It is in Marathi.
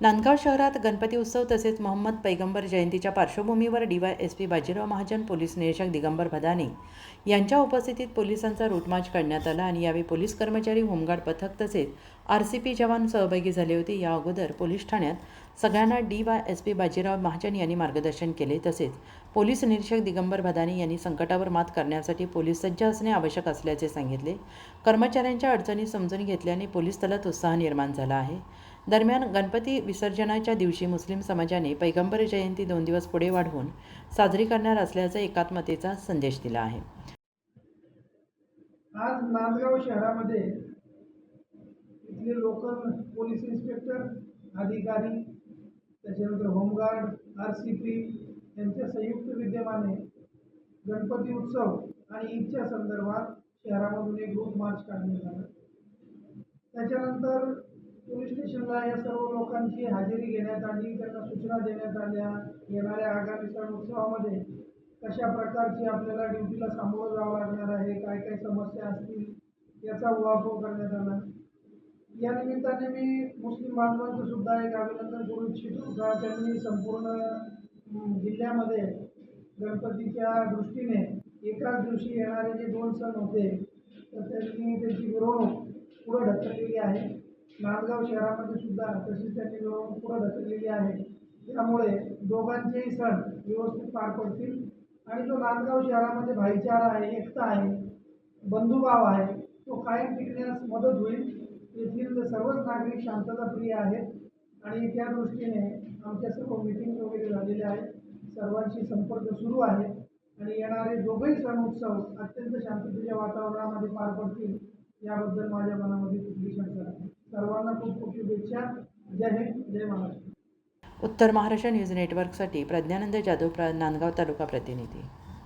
नांदगाव शहरात गणपती उत्सव तसेच मोहम्मद पैगंबर जयंतीच्या पार्श्वभूमीवर D Y S P Bajirao Mahajan police निरीक्षक दिगंबर भदाने यांच्या उपस्थितीत पोलिसांचा रूटमार्च करण्यात काढण्यात आला आणि यावेळी पोलीस कर्मचारी होमगार्ड पथक तसेच आर सी पी जवान सहभागी झाले होते. या अगोदर पोलीस ठाण्यात सगळ्यांना D Y S P Bajirao Mahajan यांनी मार्गदर्शन केले. तसेच पोलीस निरीक्षक दिगंबर भदाने यांनी संकटावर मात करण्यासाठी पोलीस सज्ज असणे आवश्यक असल्याचे सांगितले. कर्मचाऱ्यांच्या अडचणी समजून घेतल्याने पोलीस दलात उत्साह निर्माण झाला आहे. दरम्यान गणपती विसर्जनाच्या दिवशी मुस्लिम समाजाने पैगंबर जयंती दोन दिवस पुढे वाढवून साजरी करणार असल्याचा एकात्मतेचा संदेश दिला आहे. आज नांदगाव शहरामध्ये इथले लोकल पोलीस इन्स्पेक्टर अधिकारी त्याच्यानंतर होमगार्ड आर सी पी यांच्या संयुक्त विद्यमाने गणपती उत्सव आणि ईदच्या संदर्भात शहरामधून एक ग्रुप मार्च काढण्यात आला. त्याच्यानंतर आता या सर्व लोकांची हजेरी घेण्यात आली त्यांना सूचना देण्यात आल्या येणाऱ्या आगामी सण उत्सवामध्ये कशा प्रकारची आपल्याला ड्युटीला सामोरं जावं लागणार आहे काय काय समस्या असतील याचा उहापोह करण्यात आला. या निमित्ताने मी मुस्लिम बांधवांचं सुद्धा एक अभिनंदन करू इच्छितो का त्यांनी संपूर्ण जिल्ह्यामध्ये गणपतीच्या दृष्टीने एकाच दिवशी येणारे जे दोन सण होते तर त्यांनी त्यांची मिरवणूक पुढं ढकललेली आहे. नांदगाव शहरामध्ये सुद्धा तशीच त्यांनी मिरवणूक पुढं ढकललेली आहे. त्यामुळे दोघांचेही सण व्यवस्थित पार पडतील. आणि जो नांदगाव शहरामध्ये भाईचारा आहे एकता आहे बंधुभाव आहे तो कायम टिकण्यास मदत होईल. येथील सर्वच नागरिक शांतताप्रिय आहेत. आणि त्या दृष्टीने आमच्या सर्व मिटिंग वगैरे झालेल्या आहेत. सर्वांशी संपर्क सुरू आहे. आणि येणारे दोघंही सण उत्सव अत्यंत शांततेच्या वातावरणामध्ये पार पडतील याबद्दल माझ्या मनामध्ये कुठली शंका नाही सर्वांना खूप खूप शुभेच्छा. जय हिंद जय महाराष्ट्र. उत्तर महाराष्ट्र न्यूज नेटवर्कसाठी प्रज्ञानंद जाधव प्र नांदगाव तालुका प्रतिनिधी.